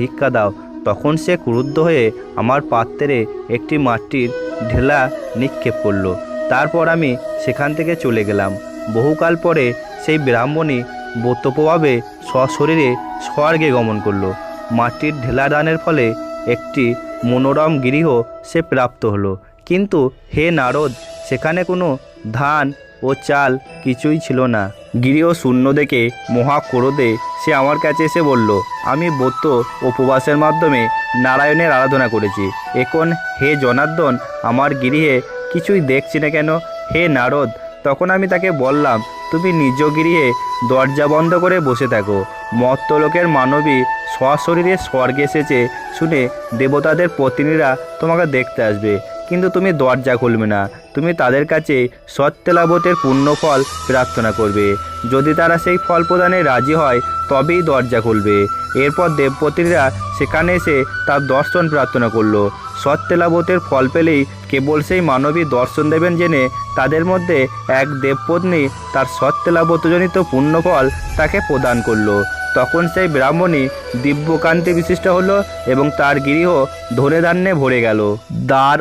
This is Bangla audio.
ভিক্ষা দাও। তখন সে ক্রুদ্ধ হয়ে আমার পাত্রে একটি মাটির ঢেলা নিক্ষেপ করল। তারপর আমি সেখান থেকে চলে গেলাম। বহুকাল পরে সেই ব্রাহ্মণী বতপ্রভাবে সশরীরে স্বর্গে গমন করল। মাটির ঢেলা দানের ফলে একটি মনোরম গৃহ সে প্রাপ্ত হলো। কিন্তু হে নারদ, সেখানে কোনো ধান ও চাল কিছুই ছিল না। গৃহ শূন্য দেখে মহা ক্রোধে সে আমার কাছে এসে বলল, আমি ব্রত উপবাসের মাধ্যমে নারায়ণের আরাধনা করেছি। এখন হে জনার্দন, আমার গৃহে কিছুই দেখছি না কেন? হে নারদ, তখন আমি তাকে বললাম, তুমি নিজ গৃহে দরজা বন্ধ করে বসে থাকো। মত্তলোকের মানবী সশরীরে স্বর্গে এসেছে। শুনে দেবতাদের প্রতিনিধিরা তোমাকে দেখতে আসবে। কিন্তু তুমি দরজা খুলবে না। তুমি তাদের কাছে সত্যলাভতের ফল প্রার্থনা করবে। যদি তারা সেই ফল প্রদানে রাজি হয়, তবেই দরজা খুলবে। এরপর দেবপতিরা সেখানে এসে তার দর্শন প্রার্থনা করল। সত্যলাভতের ফল পেলেই কেবল সেই মানবী দর্শন দেবেন জেনে তাদের মধ্যে এক দেবপত্নী তার সত্যলাভতজনিত পুণ্যফল তাকে প্রদান করল। তখন সেই ব্রাহ্মণী দিব্যকান্তি বিশিষ্ট হলো এবং তার গৃহ ধনে ধান্যে ভরে গেল। দ্বার